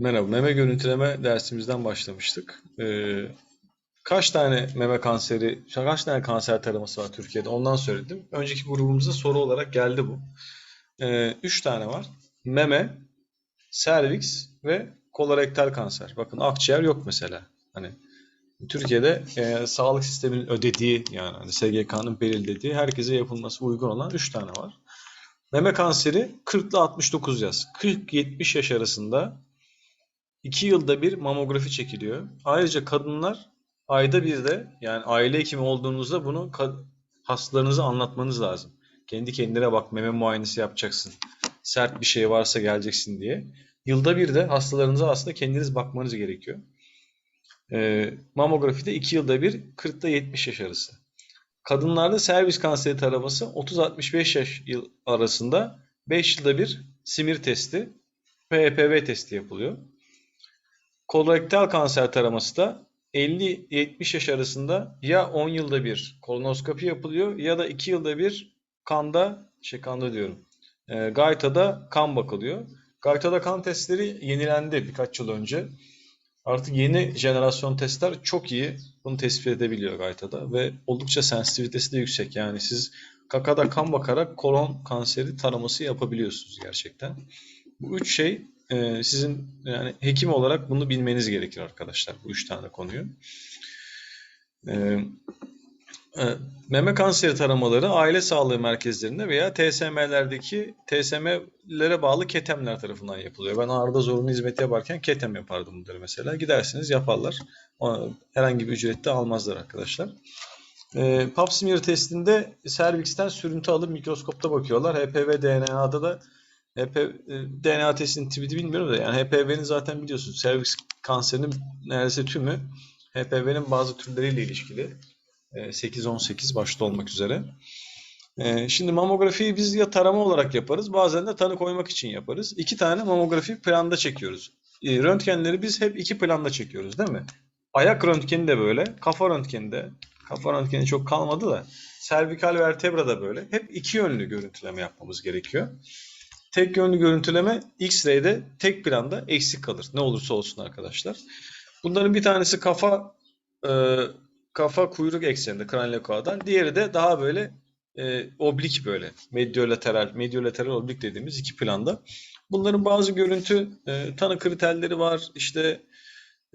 Merhaba, meme görüntüleme dersimizden başlamıştık. Ee, kaç tane meme kanseri, kaç tane kanser taraması var Türkiye'de ondan söyledim. Önceki grubumuzda soru olarak geldi bu. Ee, üç tane var. Meme, serviks ve kolorektal kanser. Bakın akciğer yok mesela. Hani Türkiye'de e, sağlık sisteminin ödediği yani hani SGK'nın belirlediği herkese yapılması uygun olan üç tane var. Meme kanseri 40 ile 69 yaş. 40-70 yaş arasında 2 yılda bir mamografi çekiliyor. Ayrıca kadınlar ayda bir de yani aile hekimi olduğunuzda bunu hastalarınıza anlatmanız lazım. Kendi kendine bak meme muayenesi yapacaksın. Sert bir şey varsa geleceksin diye. Yılda bir de hastalarınıza aslında kendiniz bakmanız gerekiyor. Ee, mamografide 2 yılda bir 40 ile 70 yaş arası. Kadınlarda servis kanseri taraması 30-65 yaş yıl arasında 5 yılda bir simir testi, PPV testi yapılıyor. Kolorektal kanser taraması da 50-70 yaş arasında ya 10 yılda bir kolonoskopi yapılıyor ya da 2 yılda bir kanda, şey kanda diyorum, e, Gayta'da kan bakılıyor. Gayta'da kan testleri yenilendi birkaç yıl önce. Artık yeni jenerasyon testler çok iyi bunu tespit edebiliyor Gayta'da ve oldukça sensitivitesi de yüksek. Yani siz kakada kan bakarak kolon kanseri taraması yapabiliyorsunuz gerçekten. Bu üç şey e, sizin yani hekim olarak bunu bilmeniz gerekir arkadaşlar bu üç tane konuyu. E, e, meme kanseri taramaları aile sağlığı merkezlerinde veya TSM'lerdeki TSM'lere bağlı ketemler tarafından yapılıyor. Ben ağrıda zorunlu hizmet yaparken ketem yapardım bunları mesela. Gidersiniz yaparlar. Herhangi bir ücrette almazlar arkadaşlar. E, pap smear testinde servisten sürüntü alıp mikroskopta bakıyorlar. HPV DNA'da da HP, e, DNA testinin tipini bilmiyorum da yani HPV'nin zaten biliyorsunuz serviks kanserinin neredeyse tümü HPV'nin bazı türleriyle ilişkili. 8-18 e, başta olmak üzere. E, şimdi mamografiyi biz ya tarama olarak yaparız bazen de tanı koymak için yaparız. İki tane mamografi planda çekiyoruz. Röntgenleri biz hep iki planda çekiyoruz değil mi? Ayak röntgeni de böyle, kafa röntgeni de, kafa röntgeni çok kalmadı da, servikal vertebra da böyle. Hep iki yönlü görüntüleme yapmamız gerekiyor. Tek yönlü görüntüleme X-ray'de tek planda eksik kalır. Ne olursa olsun arkadaşlar. Bunların bir tanesi kafa e, kafa kuyruk ekseninde kraniokaudal. Diğeri de daha böyle e, oblik böyle medyolateral medyolateral oblik dediğimiz iki planda. Bunların bazı görüntü e, tanı kriterleri var. İşte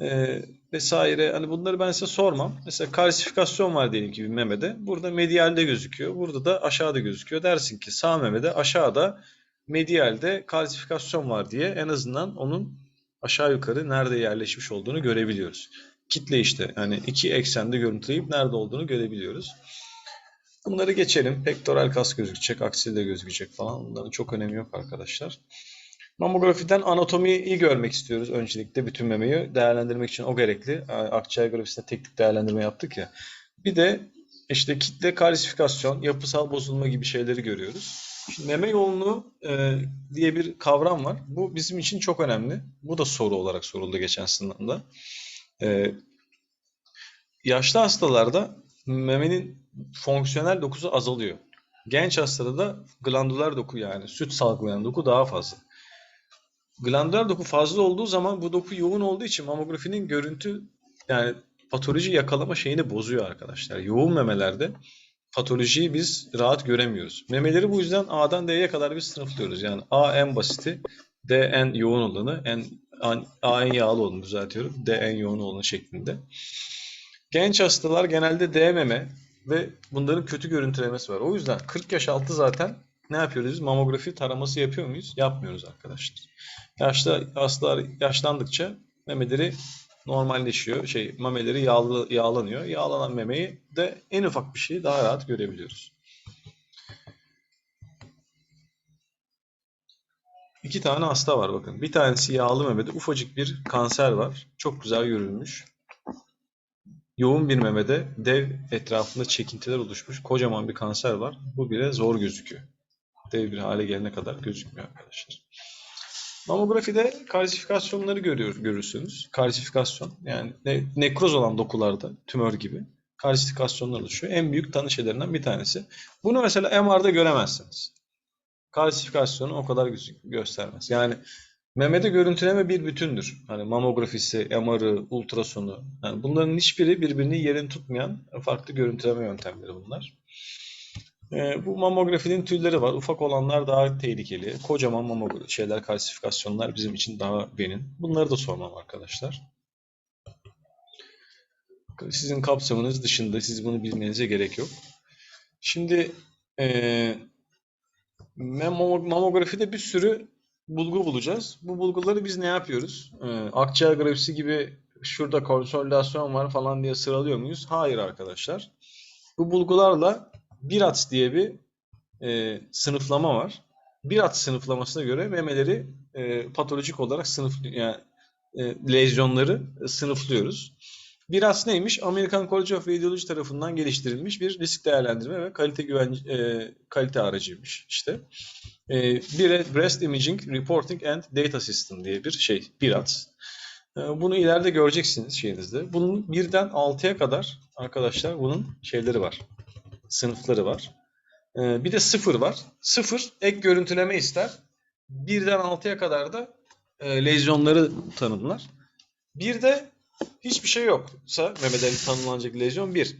e, vesaire. Hani bunları ben size sormam. Mesela kalsifikasyon var diyelim ki bir memede. Burada medialde gözüküyor. Burada da aşağıda gözüküyor. Dersin ki sağ memede aşağıda medialde kalsifikasyon var diye en azından onun aşağı yukarı nerede yerleşmiş olduğunu görebiliyoruz. Kitle işte yani iki eksende görüntüleyip nerede olduğunu görebiliyoruz. Bunları geçelim. Pektoral kas gözükecek, aksil de gözükecek falan. Bunların çok önemi yok arkadaşlar. Mamografiden anatomiyi görmek istiyoruz öncelikle bütün memeyi değerlendirmek için o gerekli. Akciğer grafisinde teknik değerlendirme yaptık ya. Bir de işte kitle kalsifikasyon, yapısal bozulma gibi şeyleri görüyoruz. Meme yoğunluğu e, diye bir kavram var. Bu bizim için çok önemli. Bu da soru olarak soruldu geçen sınavda. E, yaşlı hastalarda memenin fonksiyonel dokusu azalıyor. Genç hastada da glandular doku yani süt salgılayan doku daha fazla. Glandular doku fazla olduğu zaman bu doku yoğun olduğu için mamografinin görüntü yani patoloji yakalama şeyini bozuyor arkadaşlar. Yoğun memelerde patolojiyi biz rahat göremiyoruz. Memeleri bu yüzden A'dan D'ye kadar biz sınıflıyoruz. Yani A en basiti, D en yoğun olanı, en, A en yağlı olanı düzeltiyorum, D en yoğun olanı şeklinde. Genç hastalar genelde D meme ve bunların kötü görüntülemesi var. O yüzden 40 yaş altı zaten ne yapıyoruz biz? Mamografi taraması yapıyor muyuz? Yapmıyoruz arkadaşlar. Yaşlı hastalar yaşlandıkça memeleri normalleşiyor. Şey memeleri yağlı, yağlanıyor. Yağlanan memeyi de en ufak bir şeyi daha rahat görebiliyoruz. İki tane hasta var bakın. Bir tanesi yağlı memede ufacık bir kanser var. Çok güzel görülmüş. Yoğun bir memede dev etrafında çekintiler oluşmuş. Kocaman bir kanser var. Bu bile zor gözüküyor. Dev bir hale gelene kadar gözükmüyor arkadaşlar. Mamografide kalsifikasyonları görüyor, görürsünüz. Kalsifikasyon yani ne, nekroz olan dokularda tümör gibi kalsifikasyonlar oluşuyor. En büyük tanı şeylerinden bir tanesi. Bunu mesela MR'da göremezsiniz. Kalsifikasyonu o kadar göstermez. Yani Memede görüntüleme bir bütündür. Hani mamografisi, MR'ı, ultrasonu. Yani bunların hiçbiri birbirini yerini tutmayan farklı görüntüleme yöntemleri bunlar. Ee, bu mamografinin türleri var. Ufak olanlar daha tehlikeli. Kocaman mamografi şeyler, kalsifikasyonlar bizim için daha benim. Bunları da sormam arkadaşlar. Sizin kapsamınız dışında siz bunu bilmenize gerek yok. Şimdi e, mamografide bir sürü bulgu bulacağız. Bu bulguları biz ne yapıyoruz? E, akciğer grafisi gibi şurada konsolidasyon var falan diye sıralıyor muyuz? Hayır arkadaşlar. Bu bulgularla BIRATS diye bir e, sınıflama var. BIRATS sınıflamasına göre memeleri e, patolojik olarak sınıf yani e, lezyonları sınıflıyoruz. BIRATS neymiş? American College of Radiology tarafından geliştirilmiş bir risk değerlendirme ve kalite güven e, kalite aracıymış işte. E, bir Breast Imaging Reporting and Data System diye bir şey BIRATS. E, bunu ileride göreceksiniz şeyinizde. Bunun birden 6'ya kadar arkadaşlar bunun şeyleri var. Sınıfları var. E, bir de sıfır var. Sıfır ek görüntüleme ister. Birden 6'ya kadar da e, lezyonları tanımlar. Bir de hiçbir şey yoksa memeden tanımlanacak lezyon 1.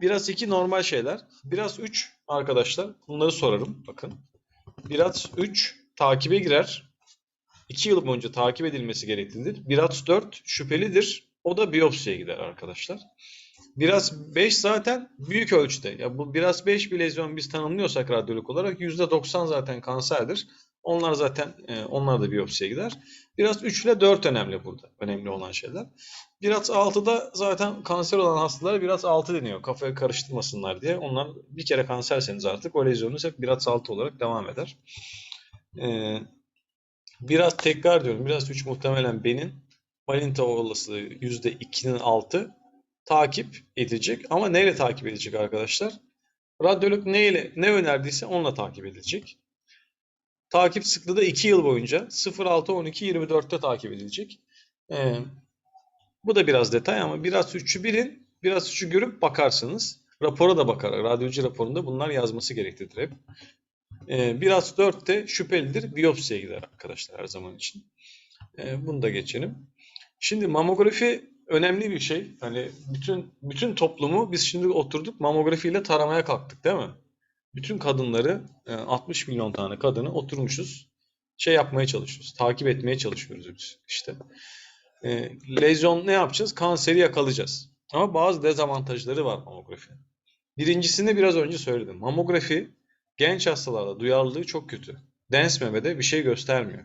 Biraz 2 normal şeyler. Biraz 3 arkadaşlar. Bunları sorarım. Bakın. Biraz 3 takibe girer. 2 yıl boyunca takip edilmesi gereklidir. Biraz 4 şüphelidir. O da biyopsiye gider arkadaşlar. Biraz 5 zaten büyük ölçüde. Ya bu biraz 5 bir lezyon biz tanımlıyorsak radyolog olarak %90 zaten kanserdir. Onlar zaten e, onlar da biyopsiye gider. Biraz 3 ile 4 önemli burada. Önemli olan şeyler. Biraz 6'da zaten kanser olan hastalara biraz 6 deniyor. Kafaya karıştırmasınlar diye. Onlar bir kere kanserseniz artık o lezyonunuz hep biraz 6 olarak devam eder. Ee, biraz tekrar diyorum. Biraz 3 muhtemelen benim. Valinta olasılığı %2'nin altı takip edecek. Ama neyle takip edecek arkadaşlar? Radyolog neyle, ne önerdiyse onunla takip edilecek. Takip sıklığı da 2 yıl boyunca 06, 12, 24'te takip edilecek. Ee, bu da biraz detay ama biraz 3'ü bilin, biraz 3'ü görüp bakarsınız. Rapora da bakar. Radyoloji raporunda bunlar yazması gereklidir hep. Ee, biraz 4'te şüphelidir. Biyopsiye gider arkadaşlar her zaman için. Ee, bunu da geçelim. Şimdi mamografi önemli bir şey. Hani bütün bütün toplumu biz şimdi oturduk mamografiyle taramaya kalktık değil mi? Bütün kadınları 60 e, milyon tane kadını oturmuşuz. Şey yapmaya çalışıyoruz. Takip etmeye çalışıyoruz biz işte. E, lezyon ne yapacağız? Kanseri yakalayacağız. Ama bazı dezavantajları var mamografinin. Birincisini biraz önce söyledim. Mamografi genç hastalarda duyarlılığı çok kötü. Dens memede bir şey göstermiyor.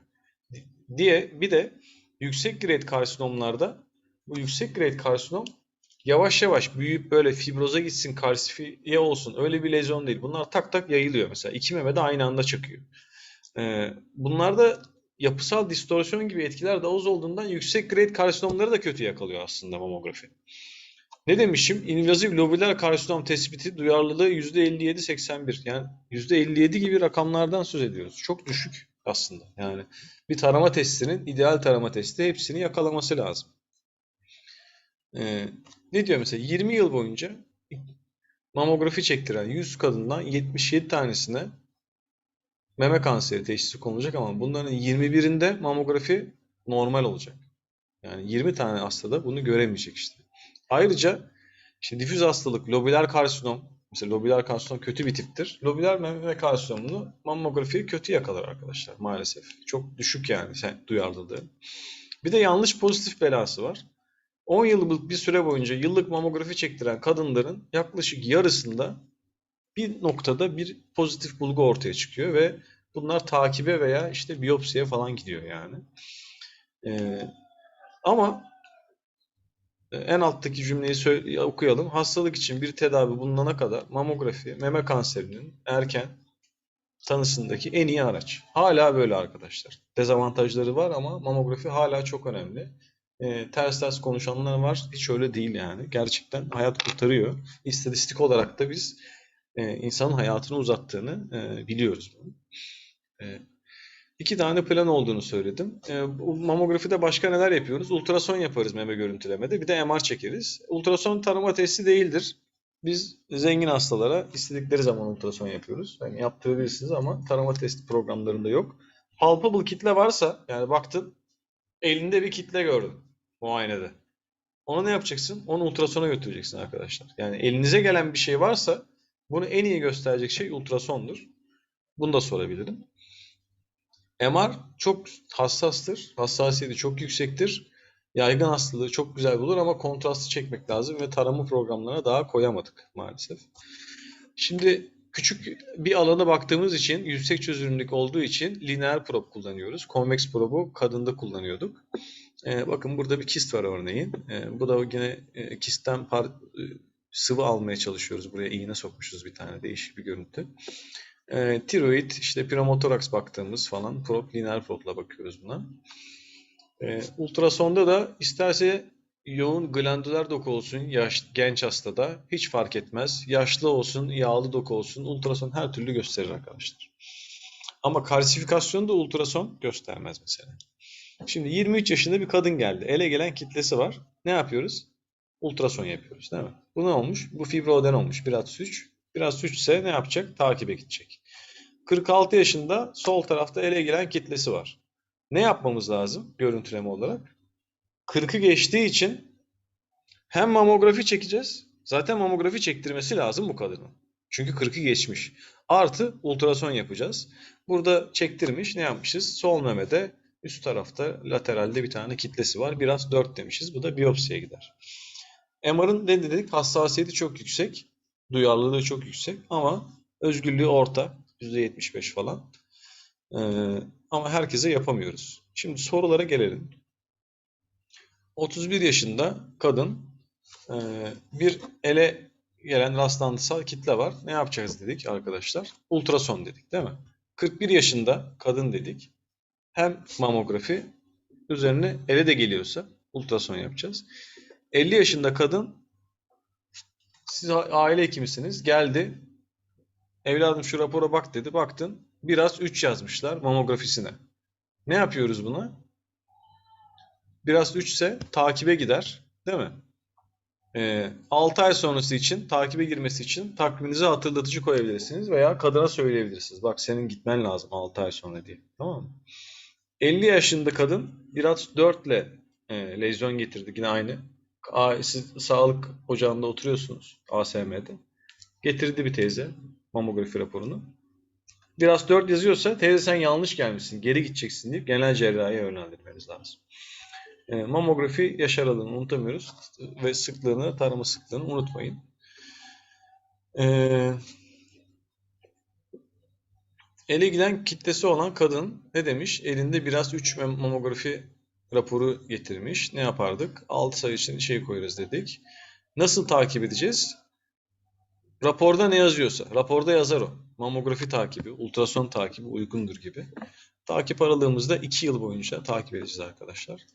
Diye bir de yüksek grade karsinomlarda bu yüksek grade karsinom yavaş yavaş büyüyüp böyle fibroza gitsin, kalsifiye olsun öyle bir lezyon değil. Bunlar tak tak yayılıyor mesela. İki meme de aynı anda çıkıyor. Ee, bunlarda yapısal distorsiyon gibi etkiler daha az olduğundan yüksek grade karsinomları da kötü yakalıyor aslında mamografi. Ne demişim? İnvazif lobüler karsinom tespiti duyarlılığı %57-81. Yani %57 gibi rakamlardan söz ediyoruz. Çok düşük aslında. Yani bir tarama testinin ideal tarama testi hepsini yakalaması lazım. Ee, ne diyor mesela 20 yıl boyunca mamografi çektiren 100 kadından 77 tanesine meme kanseri teşhisi konulacak ama bunların 21'inde mamografi normal olacak. Yani 20 tane hastada bunu göremeyecek işte. Ayrıca işte difüz hastalık, lobüler karsinom, mesela lobüler karsinom kötü bir tiptir. Lobüler meme karsinomunu mamografi kötü yakalar arkadaşlar maalesef. Çok düşük yani duyarlılığı. Bir de yanlış pozitif belası var. 10 yıllık bir süre boyunca yıllık mamografi çektiren kadınların yaklaşık yarısında bir noktada bir pozitif bulgu ortaya çıkıyor ve bunlar takibe veya işte biyopsiye falan gidiyor yani. Ee, ama en alttaki cümleyi okuyalım. Hastalık için bir tedavi bulunana kadar mamografi meme kanserinin erken tanısındaki en iyi araç. Hala böyle arkadaşlar. Dezavantajları var ama mamografi hala çok önemli e, ters ters konuşanlar var. Hiç öyle değil yani. Gerçekten hayat kurtarıyor. İstatistik olarak da biz e, insanın hayatını uzattığını e, biliyoruz. E, iki tane plan olduğunu söyledim. E, bu mamografide başka neler yapıyoruz? Ultrason yaparız meme görüntülemede. Bir de MR çekeriz. Ultrason tanıma testi değildir. Biz zengin hastalara istedikleri zaman ultrason yapıyoruz. Yani yaptırabilirsiniz ama tarama testi programlarında yok. palpable kitle varsa yani baktın elinde bir kitle gördün muayenede. Onu ne yapacaksın? Onu ultrasona götüreceksin arkadaşlar. Yani elinize gelen bir şey varsa bunu en iyi gösterecek şey ultrasondur. Bunu da sorabilirim. MR çok hassastır. Hassasiyeti çok yüksektir. Yaygın hastalığı çok güzel bulur ama kontrastı çekmek lazım ve tarama programlarına daha koyamadık maalesef. Şimdi küçük bir alana baktığımız için yüksek çözünürlük olduğu için lineer probe kullanıyoruz. Convex probe'u kadında kullanıyorduk. Ee, bakın burada bir kist var örneğin. Ee, bu da yine e, kistten par, e, sıvı almaya çalışıyoruz. Buraya iğne sokmuşuz bir tane değişik bir görüntü. Ee, tiroid, işte pneumotoraks baktığımız falan probe, lineer probe'la bakıyoruz buna. Ee, ultrasonda da isterse yoğun glandüler doku olsun yaş, genç hastada hiç fark etmez. Yaşlı olsun, yağlı doku olsun ultrason her türlü gösterir arkadaşlar. Ama kalsifikasyonu da ultrason göstermez mesela. Şimdi 23 yaşında bir kadın geldi. Ele gelen kitlesi var. Ne yapıyoruz? Ultrason yapıyoruz değil mi? Bu ne olmuş? Bu fibroden olmuş. Biraz 3. Biraz 3 ise ne yapacak? Takibe gidecek. 46 yaşında sol tarafta ele gelen kitlesi var. Ne yapmamız lazım görüntüleme olarak? 40'ı geçtiği için hem mamografi çekeceğiz. Zaten mamografi çektirmesi lazım bu kadının. Çünkü 40'ı geçmiş. Artı ultrason yapacağız. Burada çektirmiş. Ne yapmışız? Sol memede üst tarafta lateralde bir tane kitlesi var. Biraz 4 demişiz. Bu da biyopsiye gider. MR'ın ne dedik? Hassasiyeti çok yüksek. Duyarlılığı çok yüksek. Ama özgürlüğü orta. %75 falan. Ee, ama herkese yapamıyoruz. Şimdi sorulara gelelim. 31 yaşında kadın e, bir ele gelen rastlantısal kitle var. Ne yapacağız dedik arkadaşlar? Ultrason dedik değil mi? 41 yaşında kadın dedik. Hem mamografi üzerine ele de geliyorsa ultrason yapacağız. 50 yaşında kadın siz aile hekimisiniz. Geldi. Evladım şu rapora bak dedi. Baktın. Biraz 3 yazmışlar mamografisine. Ne yapıyoruz buna? Biraz 3 ise takibe gider. Değil mi? Ee, 6 ay sonrası için takibe girmesi için takviminize hatırlatıcı koyabilirsiniz veya kadına söyleyebilirsiniz. Bak senin gitmen lazım 6 ay sonra diye. Tamam mı? 50 yaşında kadın biraz 4 ile e, lezyon getirdi. Yine aynı. A, siz sağlık ocağında oturuyorsunuz ASM'de. Getirdi bir teyze mamografi raporunu. Biraz 4 yazıyorsa teyze sen yanlış gelmişsin. Geri gideceksin deyip genel cerrahiye yönlendirmeniz lazım. E, mamografi yaş aralığını unutamıyoruz ve sıklığını, tarama sıklığını unutmayın. E, ele giden kitlesi olan kadın ne demiş? Elinde biraz 3 mamografi raporu getirmiş. Ne yapardık? 6 sayı için şey koyarız dedik. Nasıl takip edeceğiz? Raporda ne yazıyorsa. Raporda yazar o. Mamografi takibi, ultrason takibi uygundur gibi. Takip aralığımızda 2 yıl boyunca takip edeceğiz arkadaşlar.